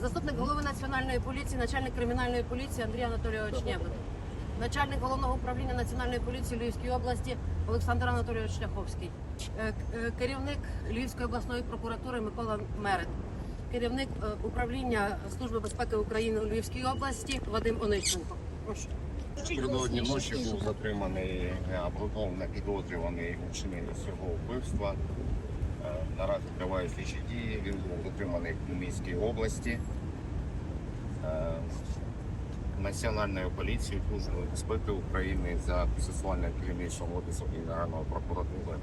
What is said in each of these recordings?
Заступник голови національної поліції, начальник кримінальної поліції Андрій Анатолійович Нєбет. Начальник головного управління національної поліції Львівської області Олександр Анатолійович Шляховський. Е, е, Керівник Львівської обласної прокуратури Микола Мерет. Керівник е, управління Служби безпеки України у Львівській області Вадим Онищенко. Прошу. Напередодні ночі був затриманий обґрунтовано підозрюваний у вчиненні цього вбивства. Е, Наразі тривають слідчі дії. Він був затриманий в Міській області. Е, Національною поліцією Службою безпеки України за процесуальним керівництвом Офісу Генеральної прокуратури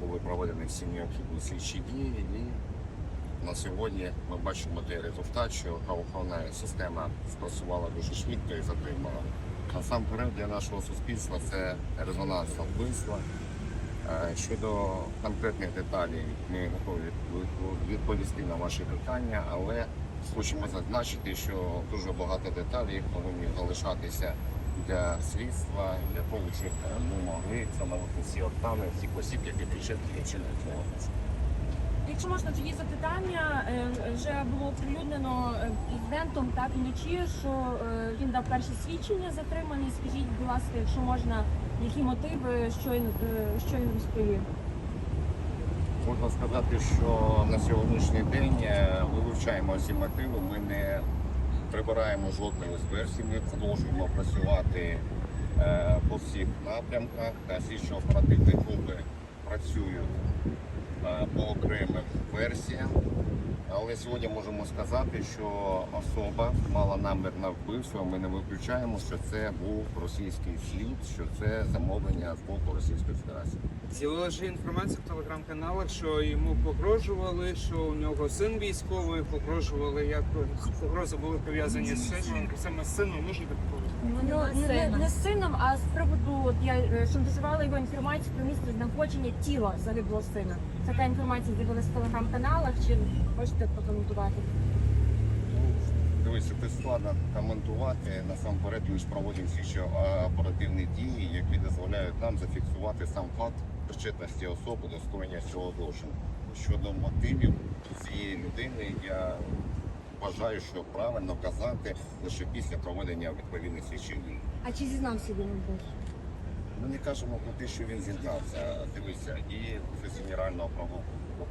були проведені всі необхідні слідчі дії. І на сьогодні ми бачимо той результат, що правоохоронна система спрацювала дуже швидко і затримала. Насамперед для нашого суспільства це резонансне вбивство. Е, Щодо конкретних деталей, ми готові відповісти на ваші питання, але хочемо зазначити, що дуже багато деталей повинні залишатися для слідства, для того, щоб ми могли встановити всі обставини всіх осіб, які причетні вчинили цього. Якщо можна тоді запитання, е, вже було оприлюднено президентом так вночі, що е, він дав перші свідчення затримані. Скажіть, будь ласка, якщо можна, які мотиви, що він е, що він розповів? Можна сказати, що на сьогоднішній день е, вивчаємо всі мотиви. Ми не прибираємо жодної з версій. Ми продовжуємо працювати е, по всіх напрямках. Та слідчо оперативні групи працюють по окремим версіям. Але сьогодні можемо сказати, що особа мала намір на вбивство. Ми не виключаємо, що це був російський слід, що це замовлення з боку Російської Федерації. З'явилася інформація в телеграм-каналах, що йому погрожували, що у нього син військовий, погрожували, як погрози були пов'язані з сином. Саме з сином можна так говорити? Ну не, не, не з сином, а з приводу от я е, шантажувала його інформацію про місце знаходження тіла загиблого сина. Це та інформація з'явилася в телеграм-каналах. Чи хочете прокоментувати? Дивіться, це складно коментувати. Насамперед ми ж проводимо слідчо оперативні дії, які дозволяють нам зафіксувати сам факт причетності особи до скоєння цього злочину. Щодо мотивів цієї людини, я вважаю, що правильно казати лише після проведення відповідних слідчих дій. А чи зізнався він? Ми не кажемо про те, що він зізнався. Дивися, і офіс генерального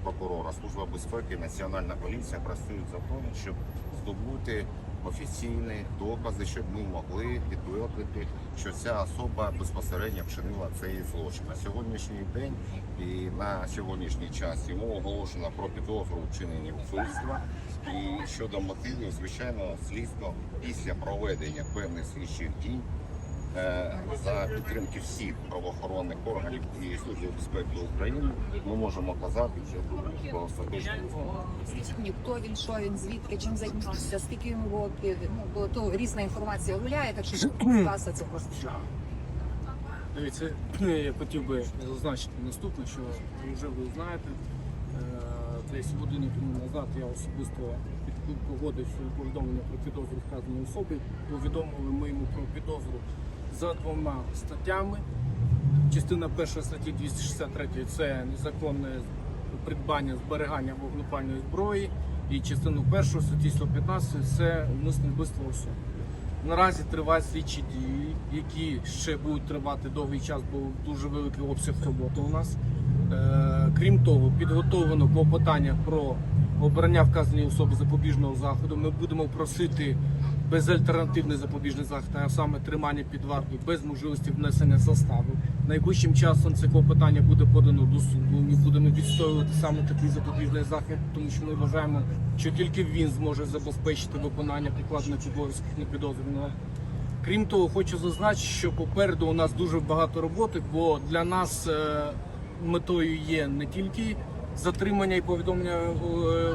прокурора, служба безпеки, національна поліція працюють за те, щоб здобути офіційні докази, щоб ми могли підтвердити, що ця особа безпосередньо вчинила цей злочин. На сьогоднішній день і на сьогоднішній час йому оголошено про підозру вчинення вбивства. І щодо мотивів, звичайно, слідство після проведення певних слідчих дій за підтримки всіх правоохоронних органів і служби безпеки України ми можемо казати, що мені, хто він, що він, звідки, чим займався, скільки йому років, ну, бо то різна інформація гуляє, так що класа це просто. Дивіться, я хотів би зазначити наступне, що вже ви знаєте, е, десь годину тому назад я особисто погодив повідомлення про підозру вказаній особі. Повідомили ми йому про підозру за двома статтями. Частина першої статті 263 це незаконне придбання зберігання вогнепальної зброї. І частину першої статті 115 це умисне вбивство особи. Наразі тривають слідчі дії, які ще будуть тривати довгий час, бо дуже великий обсяг роботи у нас. Е, крім того, підготовлено клопотання про обрання вказаної особи запобіжного заходу. Ми будемо просити безальтернативний запобіжний захід, а саме тримання під вартою без можливості внесення застави. Найближчим часом це клопотання буде подано до суду. Ми будемо відстоювати саме такий запобіжний захід, тому що ми вважаємо, що тільки він зможе забезпечити виконання покладених обов'язків на підозрюваного. Крім того, хочу зазначити, що попереду у нас дуже багато роботи, бо для нас е, метою є не тільки затримання і повідомлення е,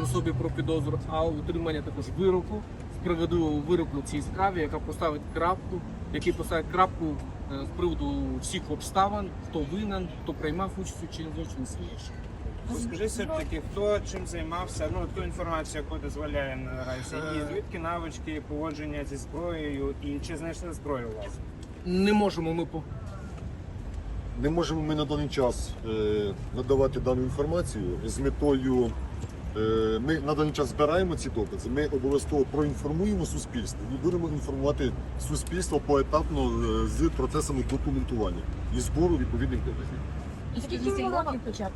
особі про підозру, а отримання також вироку, справедливого вироку в цій справі, яка поставить крапку, який поставить крапку е, з приводу всіх обставин, хто винен, хто приймав участь у чині злочину, всі. Скажи все-таки, хто чим займався, ну ту інформацію, яку дозволяє наразі, і звідки навички поводження зі зброєю, і чи знайшли зброю у вас? Не можемо ми по Не можемо ми на даний час е, надавати дану інформацію з метою Е, Ми на даний час збираємо ці докази. Ми обов'язково проінформуємо суспільство і будемо інформувати суспільство поетапно е, з процесами документування і збору відповідних доказів. І скільки йому років початку?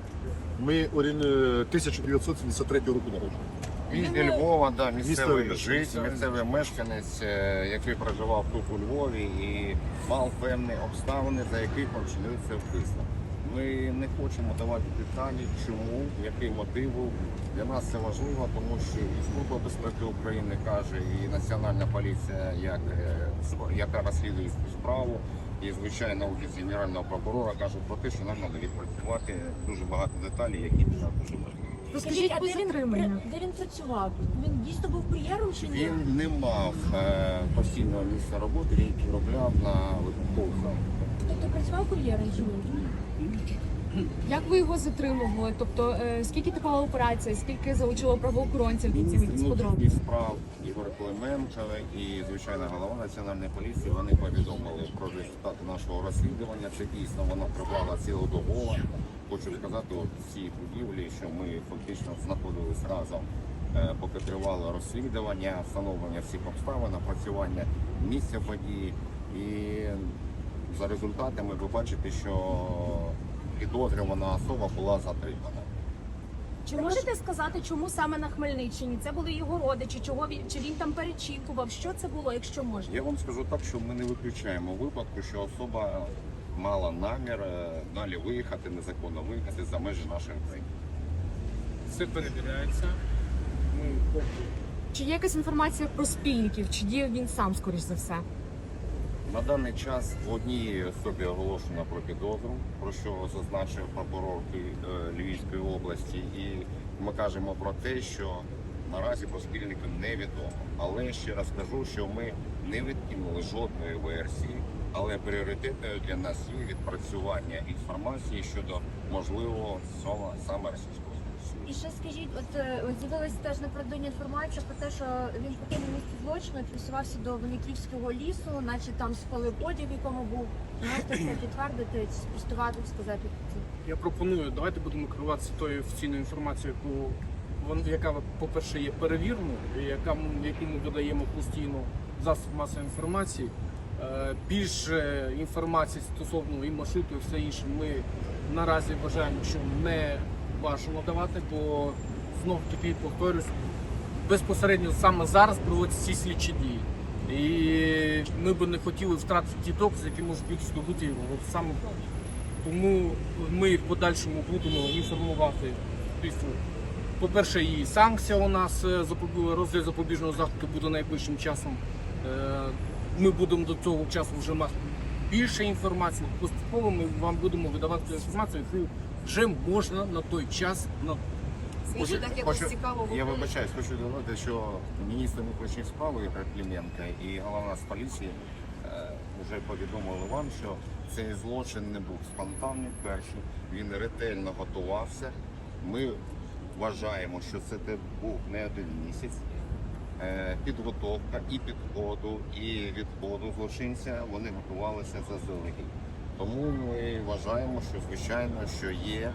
Ми орієн- е, 1973 року народження. Він зі Львова, да, місцевий Місцевий житель, місцевий мешканець, е, який проживав тут у Львові і мав певні обставини, за яких вчинився вбивство. Ми не хочемо давати деталі, чому, який мотив. Для нас це важливо, тому що і Служба безпеки України каже, і Національна поліція, як, е, яка розслідує цю справу, і звичайно офіс генерального прокурора кажуть про те, що нам треба відпрацювати дуже багато деталей, які для нас дуже важливі. Скажіть, а де він, де він працював? Він дійсно був кур'єром чи ні? Він не мав е, постійного місця роботи, він підробляв на випадкових. Тобто працював кур'єром чи ні? Як ви його затримували? Тобто е, скільки тривала операція, скільки залучило правоохоронців до цих Внутрішніх подробиць? справ Ігор Клименко і звичайно голова національної поліції. Вони повідомили про результати нашого розслідування. Це дійсно воно тривало цілодобово. Хочу сказати, от цій будівлі, що ми фактично знаходились разом, е, поки тривало розслідування, встановлення всіх обставин, напрацювання місця події. І за результатами ви бачите, що підозрювана особа була затримана. Чи можете сказати, чому саме на Хмельниччині? Це були його родичі, чого він чи він там перечікував? Що це було, якщо можна? Я вам скажу так, що ми не виключаємо випадку, що особа мала намір е, далі виїхати, незаконно виїхати за межі нашої країни. Все перевіряється. Ми Чи є якась інформація про спільників? Чи діяв він сам, скоріш за все? На даний час в одній особі оголошено про підозру, про що зазначив прокурор е, Львівської області, і ми кажемо про те, що наразі про спільників невідомо. Але ще раз кажу, що ми не відкинули жодної версії, але пріоритетною для нас є відпрацювання інформації щодо можливого саме російського І ще скажіть, от е, з'явилася теж напередодні інформація про те, що він покинув місце злочину і до Винниківського лісу, наче там спалив одяг, в якому був. Можете це підтвердити, спростувати, сказати. Я пропоную, давайте будемо керуватися тою офіційною інформацією, яку яка, по-перше, є перевіреною, і яка яку ми видаємо постійно засоб масової інформації. Е, Більше інформації стосовно і маршруту, і все інше, ми наразі вважаємо, що не бажано давати, бо знов таки повторюсь, безпосередньо саме зараз проводяться ці слідчі дії. І ми би не хотіли втратити ті докази, які можуть бути здобуті от саме тому ми в подальшому будемо інформувати суспільство. По-перше, і санкція у нас е, розгляд запобіжного заходу буде найближчим часом. Е, Ми будемо до цього часу вже мати більше інформації. Поступово ми вам будемо видавати ту інформацію, яку вже можна на той час на Свідчу так якось Хочу- цікаво Я вибачаюсь, хочу додати, що міністр внутрішніх справ Ігор Клименко і голова з поліції е, вже повідомили вам, що цей злочин не був спонтанним. Перше, він ретельно готувався. Ми вважаємо, що це був не один місяць. Е, Підготовка і підходу, і відходу злочинця вони готувалися заздалегідь. Тому ми вважаємо, що звичайно, що є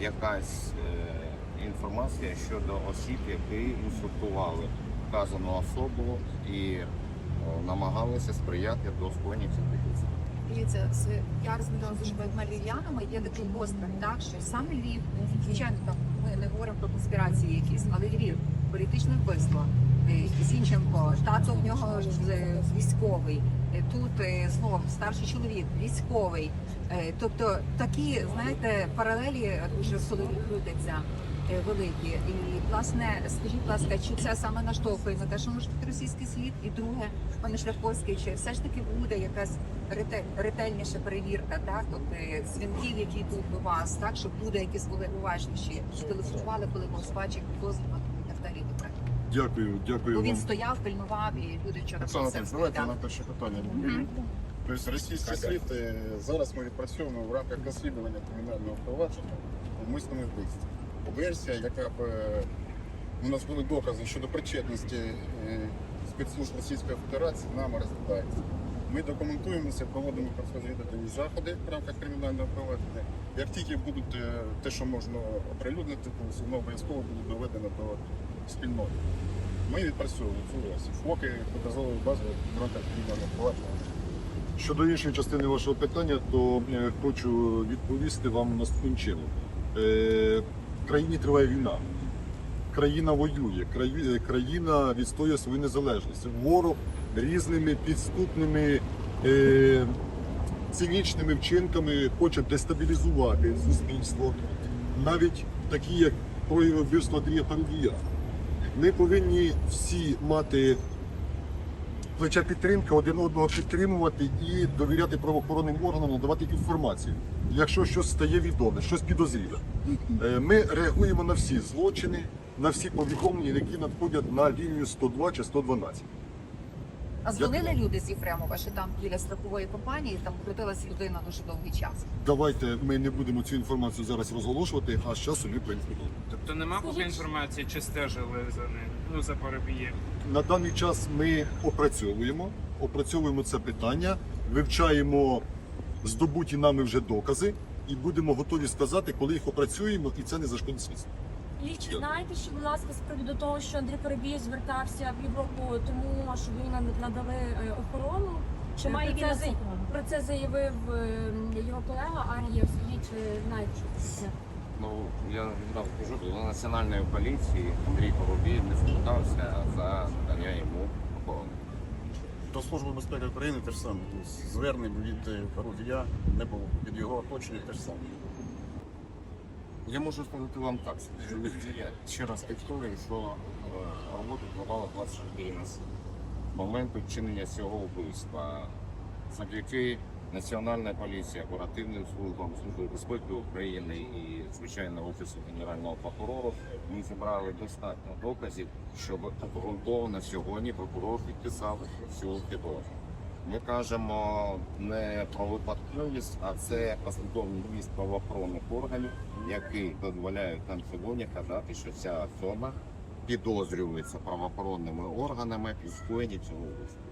якась е, інформація щодо осіб, які інструктували вказану особу і е, намагалися сприяти до скоєння цих. Дивіться, з я розмовляла з багатьма львів'янами, є такий пострах, так що саме Львів, звичайно, там ми не говоримо про конспірації якісь, але Львів, політичне вбивство. е, Зінченко, тато в нього е, військовий. Е, Тут е, знов старший чоловік, військовий. Е, Тобто такі, знаєте, паралелі дуже солові крутяться великі. І власне, скажіть, будь ласка, чи це саме наштовхує на те, що може бути російський слід? І друге, пане Шляховський, чи все ж таки буде якась рете- ретельніша перевірка, так тобто дзвінків, які йдуть до вас, так щоб люди, якісь були уважніші, телефонували, коли був спадчик, підозрюваний і так далі. Так. Дякую, дякую Бо вам. він стояв, пильнував, і люди вчора Оксана просили, давайте на перше питання. Мгм. Тобто російський слід е, зараз ми відпрацьовуємо в рамках розслідування кримінального провадження умисному вбивстві. Версія, яка б е, у нас були докази щодо причетності е, спецслужб Російської Федерації, нами розглядається. Ми документуємося, проводимо розвідувальні заходи в рамках кримінального провадження Як тільки будуть те, що можна оприлюднити, то все одно обов'язково буде доведено до спільноти. Ми відпрацьовуємо цю версію. Фоки показової бази рамках кримінального. Щодо іншої частини вашого питання, то е, хочу відповісти вам наступним чином. Е, в країні триває війна. Країна воює, е, країна відстоює свою незалежність. Ворог різними підступними цинічними вчинками хоче дестабілізувати суспільство, навіть такі, як прояви вбивства Андрія Парубія. Ми повинні всі мати плече підтримки, один одного підтримувати і довіряти правоохоронним органам, надавати інформацію. Якщо щось стає відоме, щось підозріле. Е, Ми реагуємо на всі злочини, на всі повідомлення, які надходять на лінію 102 чи 112. А дзвонили люди з Єфремова, що там біля страхової компанії там крутилась людина дуже довгий час. Давайте ми не будемо цю інформацію зараз розголошувати, а з часу ми проінформуємо. Тобто нема поки інформації, чи стежили за ним, ну за Парубієм. На даний час ми опрацьовуємо, опрацьовуємо це питання, вивчаємо здобуті нами вже докази і будемо готові сказати, коли їх опрацюємо, і це не зашкодить слідству. Ліч, знаєте, що, будь ласка, з приводу того, що Андрій Перебій звертався в Європу, тому щоб над- надали е, охорону. Чи має про він це, зай- охорону? про це заявив е, його колега Ар'єв. Скажіть, чи знаєте, що це? Ну, я відразу кажу, до національної поліції Андрій Поробій не звертався за надання йому охорони. До Служби безпеки України теж саме. Тобто Звернень від е, Парубія не було. Від його оточення теж саме. Я можу сказати вам так, я ще раз підкорюю, що е, роботу тривала 24 з моменту вчинення цього вбивства. Завдяки Національної поліції, оперативним службам, Служби безпеки України і звичайно Офісу Генерального прокурора ми зібрали достатньо доказів, щоб обґрунтовано сьогодні прокурор підписав цю підозру. Ми кажемо не про випадковість, а це послідовний міст правоохоронних органів, які дозволяють нам сьогодні казати, що ця особа підозрюється правоохоронними органами у скоєнні цього вбивства.